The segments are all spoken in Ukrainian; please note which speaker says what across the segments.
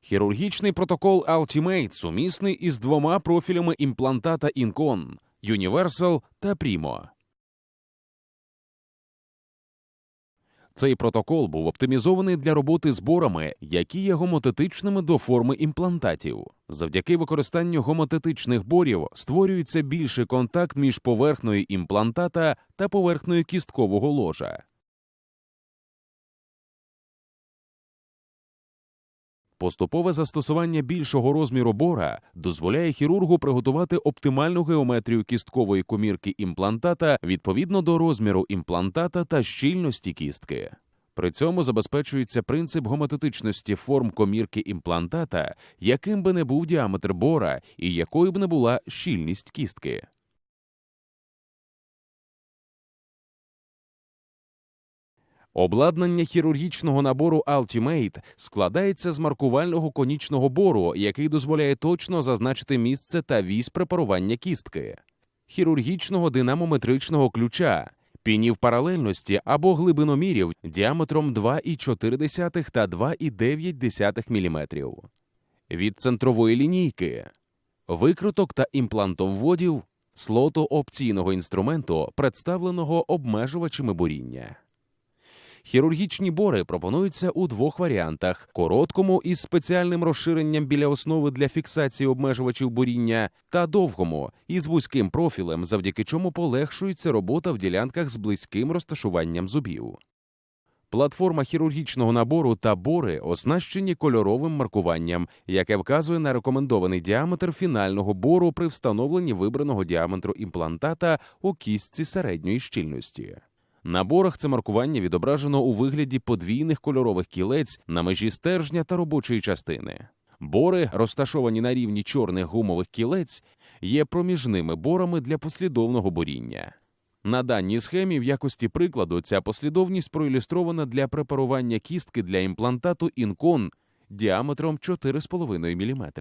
Speaker 1: Хірургічний протокол Ultimate сумісний із двома профілями імплантата Incon – Universal та Primo. Цей протокол був оптимізований для роботи з борами, які є гомотетичними до форми імплантатів. Завдяки використанню гомотетичних борів створюється більший контакт між поверхнею імплантата та поверхнею кісткового ложа. Поступове застосування більшого розміру бора дозволяє хірургу приготувати оптимальну геометрію кісткової комірки імплантата відповідно до розміру імплантата та щільності кістки. При цьому забезпечується принцип гомотетичності форм комірки імплантата, яким би не був діаметр бора і якою б не була щільність кістки. Обладнання хірургічного набору Ultimate складається з маркувального конічного бору, який дозволяє точно зазначити місце та вісь препарування кістки, хірургічного динамометричного ключа, пінів паралельності або глибиномірів діаметром 2,4 та 2,9 мм, від центрової лінійки, викруток та імплантовводів, слоту опційного інструменту, представленого обмежувачами буріння. Хірургічні бори пропонуються у двох варіантах: короткому із спеціальним розширенням біля основи для фіксації обмежувачів буріння, та довгому із вузьким профілем, завдяки чому полегшується робота в ділянках з близьким розташуванням зубів. Платформа хірургічного набору та бори оснащені кольоровим маркуванням, яке вказує на рекомендований діаметр фінального бору при встановленні вибраного діаметру імплантата у кістці середньої щільності. На борах це маркування відображено у вигляді подвійних кольорових кілець на межі стержня та робочої частини. Бори, розташовані на рівні чорних гумових кілець, є проміжними борами для послідовного буріння. На даній схемі в якості прикладу ця послідовність проілюстрована для препарування кістки для імплантату інкон діаметром 4,5 мм.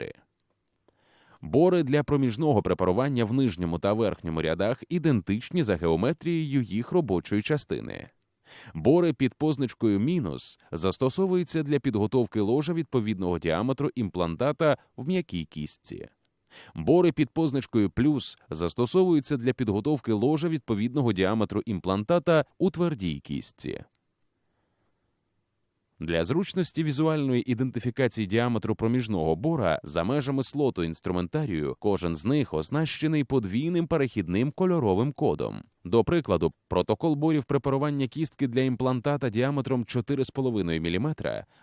Speaker 1: Бори для проміжного препарування в нижньому та верхньому рядах ідентичні за геометрією їх робочої частини. Бори під позначкою мінус застосовуються для підготовки ложа відповідного діаметру імплантата в м'якій кістці. Бори під позначкою плюс застосовуються для підготовки ложа відповідного діаметру імплантата у твердій кістці. Для зручності візуальної ідентифікації діаметру проміжного бора за межами слоту інструментарію кожен з них оснащений подвійним перехідним кольоровим кодом. До прикладу, протокол борів препарування кістки для імплантата діаметром 4,5 мм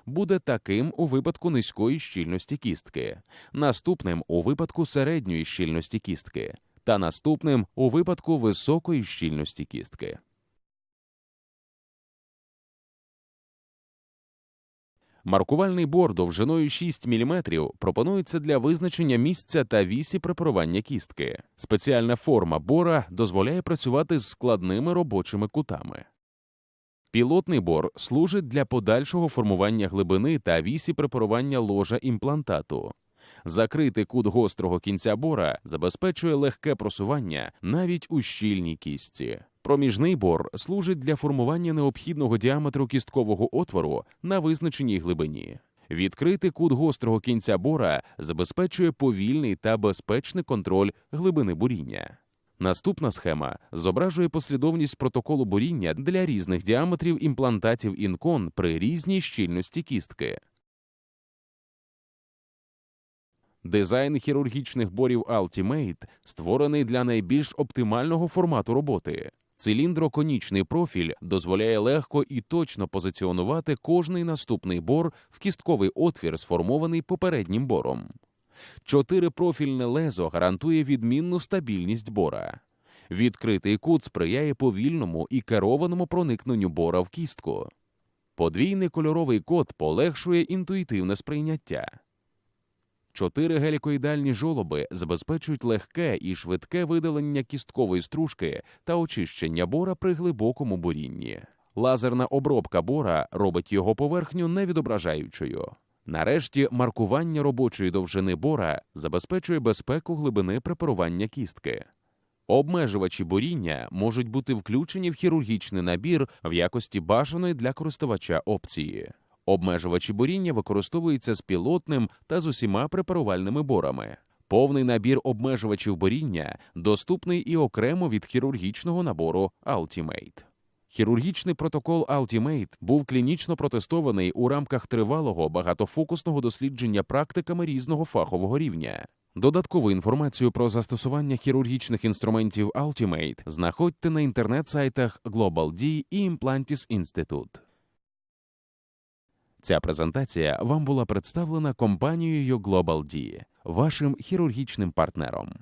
Speaker 1: буде таким у випадку низької щільності кістки, наступним у випадку середньої щільності кістки, та наступним у випадку високої щільності кістки. Маркувальний бор довжиною 6 мм пропонується для визначення місця та вісі препарування кістки. Спеціальна форма бора дозволяє працювати з складними робочими кутами. Пілотний бор служить для подальшого формування глибини та вісі препарування ложа імплантату. Закритий кут гострого кінця бора забезпечує легке просування навіть у щільній кістці. Проміжний бор служить для формування необхідного діаметру кісткового отвору на визначеній глибині. Відкритий кут гострого кінця бора забезпечує повільний та безпечний контроль глибини буріння. Наступна схема зображує послідовність протоколу буріння для різних діаметрів імплантатів інкон при різній щільності кістки. Дизайн хірургічних борів Ultimate створений для найбільш оптимального формату роботи. Циліндроконічний профіль дозволяє легко і точно позиціонувати кожний наступний бор в кістковий отвір, сформований попереднім бором. Чотирипрофільне лезо гарантує відмінну стабільність бора. Відкритий кут сприяє повільному і керованому проникненню бора в кістку. Подвійний кольоровий код полегшує інтуїтивне сприйняття. Чотири гелікоїдальні жолоби забезпечують легке і швидке видалення кісткової стружки та очищення бора при глибокому бурінні. Лазерна обробка бора робить його поверхню невідображаючою. Нарешті маркування робочої довжини бора забезпечує безпеку глибини препарування кістки. Обмежувачі буріння можуть бути включені в хірургічний набір в якості бажаної для користувача опції. Обмежувачі буріння використовуються з пілотним та з усіма препарувальними борами. Повний набір обмежувачів боріння доступний і окремо від хірургічного набору Ultimate. Хірургічний протокол Ultimate був клінічно протестований у рамках тривалого багатофокусного дослідження практиками різного фахового рівня. Додаткову інформацію про застосування хірургічних інструментів Ultimate знаходьте на інтернет-сайтах GlobalD і Implantis Institute. Ця презентація вам була представлена компанією GlobalD, вашим хірургічним партнером.